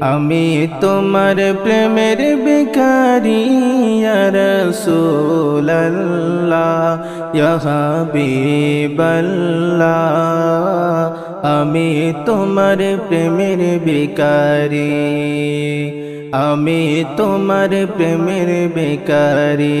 আমি তোমার প্রেমের ভিখারি রসুল্লাহ হাবিবাল্লাহ। আমি তোমার প্রেমের ভিখারি আমি তোমার প্রেমের বেকারি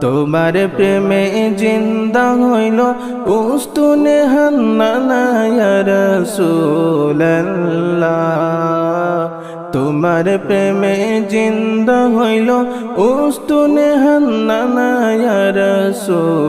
তোমার প্রেমে জিন্দা হইল উস্তুনে হান্না রসুল্লাহ তোমার প্রেমে জিন্দা হইল উস্তুনে হান্না রসুল্লাহ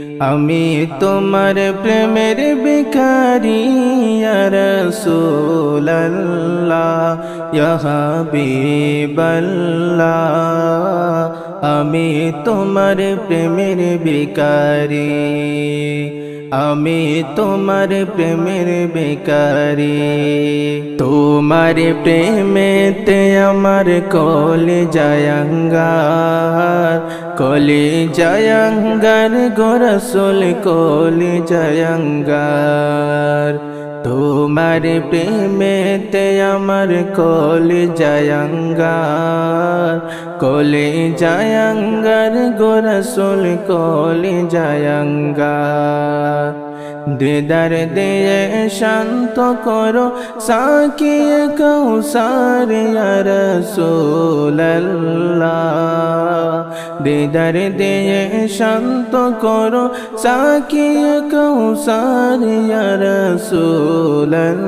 আমি তোমার প্রেমের বেকারি রসুল্লাহ হাবিবাল্লাহ। আমি তোমার প্রেমের বেকারি আমি তোমার প্রেমের বেকারি তোমার প্রেমেতে আমার কলে জায়াঙ্গার কলে জায়াঙ্গার গোরসল কলে জায়াঙ্গার। তোমার প্রেমেতে আমার কলে জায়াঙ্গার। কলে জায়াঙ্গার গোরসল কলে জায়াঙ্গার। দিদার দিয়ে শান্ত করো, সাকিয়ে কৌসার রসোল্লাহ দিদার দিয়ে শান্ত করো, সাকিয়ে কৌসার রসোল্লাহ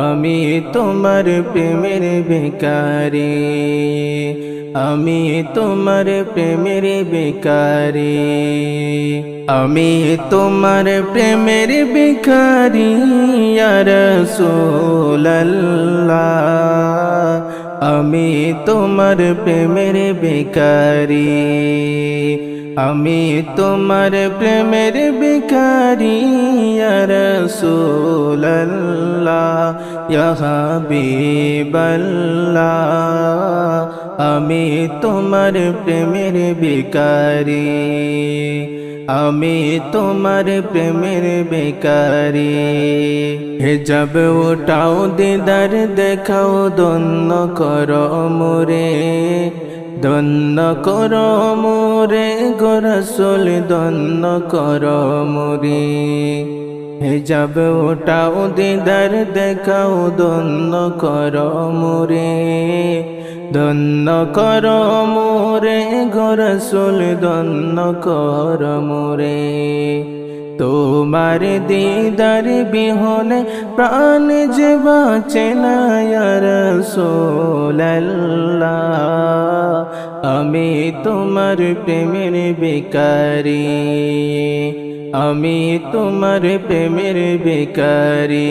আমি তোমার প্রেমের বেকারি আমি তোমার প্রেমের বেকারি আমি তোমার প্রেমের বেকারি রসোল্লাহ আমি তোমার প্রেমের বেকারি আমি তোমার প্রেমের বেকারি রসোল্লাহ হাবিবাল্লাহ। আমি তোমার প্রেমের বেকারি আমি তোমার প্রেমের বেকারি হেজাব ওটাও দিদার দেখাও দন্য কর মোরে। দন্য কর মোরে, গোরসল দন্য কর মোরে। হেজাব ওটাও দিদার দেখাও দন্য কর মোরে। দন্য কর মোরে, গোরসুল দন্য কর মোরে। তোমার দিদার বিহনে প্রাণ যে বাঁচে না আমি তোমার প্রেমের বেকারি আমি তোমার প্রেমের বেকারি